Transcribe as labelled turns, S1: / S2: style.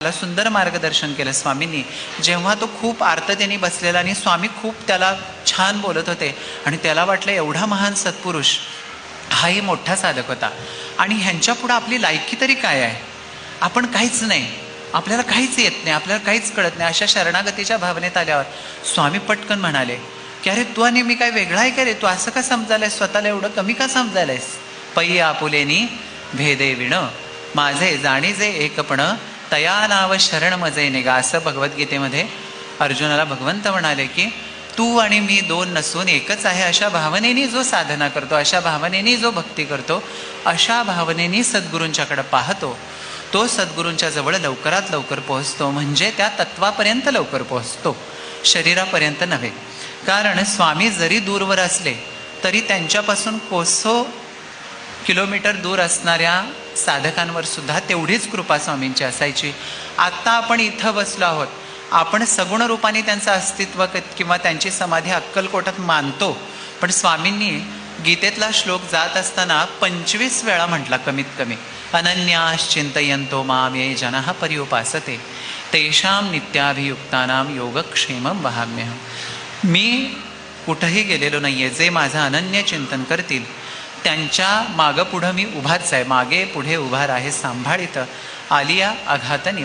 S1: त्याला सुंदर मार्गदर्शन केलं स्वामींनी. जेव्हा तो खूप आर्ततेने बसलेला आणि स्वामी खूप त्याला छान बोलत होते आणि त्याला वाटलं एवढा महान सत्पुरुष हाही मोठा साधक होता. आणि ह्यांच्या पुढं आपली लायकी तरी काय आहे? आपण काहीच नाही. आपल्याला काहीच येत नाही. आपल्याला काहीच कळत नाही. अशा शरणागतीच्या भावनेत आल्यावर स्वामी पटकन म्हणाले की अरे तू आणि मी काय वेगळा आहे का रे? तू असं का समजायलायस? स्वतःला एवढं कमी का समजायलायस? पै आपुलेनी भेदे विण माझे जाणीजे एकपण तया नाव शरण मजे निगा असं भगवद्गीतेमध्ये अर्जुनाला भगवंत म्हणाले की तू आणि मी दोन नसून एकच आहे. अशा भावनेनी जो साधना करतो अशा भावनेनी जो भक्ती करतो अशा भावनेनी सद्गुरूंच्याकडे पाहतो. तो सद्गुरूंच्या जवळ लवकरात लवकर पोहोचतो म्हणजे त्या तत्वापर्यंत लवकर पोहोचतो शरीरापर्यंत नव्हे. कारण स्वामी जरी दूरवर असले तरी त्यांच्यापासून कोसो किलोमीटर दूर असणाऱ्या साधकांवर सुद्धा तेवढीच कृपा स्वामींची असायची. आत्ता आपण इथं बसलो आहोत. आपण सगुण रूपाने त्यांचं अस्तित्व किंवा त्यांची समाधी अक्कलकोटात मानतो. पण स्वामींनी गीतेतला श्लोक जात असताना पंचवीस वेळा म्हटला कमीत कमी अनन्याश्चिंतयंतो माम ये जना परिउपासते तेषां नित्याभियुक्तानां योगक्षेम वहाम्यहं मी कुठंही गेलेलो नाही आहे जे माझं अनन्य चिंतन करतील त्यांच्या मागं पुढं मी उभाच आहे. मागे पुढे उभा आहे. सांभाळीत. आलिया आघात निवा